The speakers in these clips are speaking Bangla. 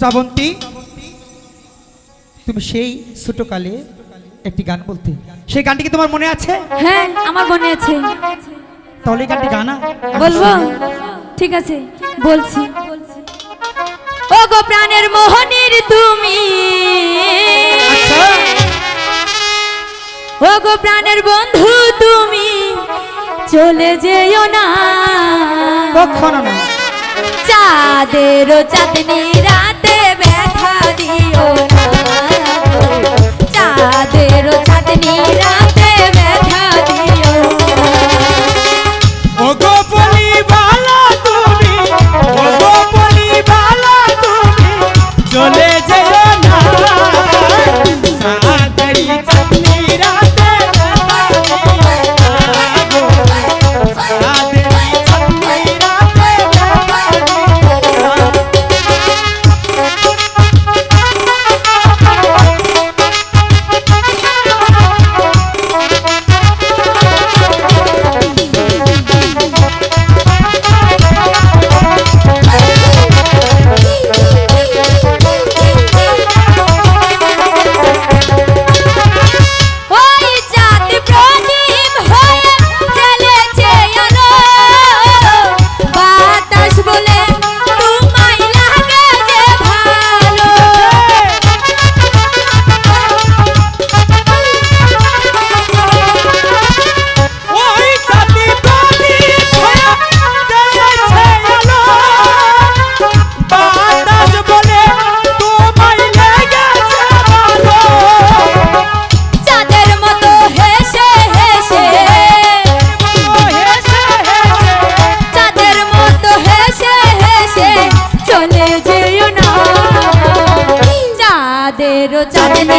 শ্রাবন্তী তুমি সেই ছোটকালে একটি গান বলতে। সেই গানটি কি তোমার মনে আছে? হ্যাঁ আমার মনে আছে। তাহলে গানটি গানা বলব? ঠিক আছে বলছি। ও গো প্রাণের মোহনীর তুমি। আচ্ছা। ও গো প্রাণের বন্ধু তুমি। চলে যেও না। কখনো না। চাঁদের চাঁদনি রাতে चले जाना सादरी चटनी रा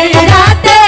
ஏழு ராத்திரி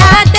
রাধে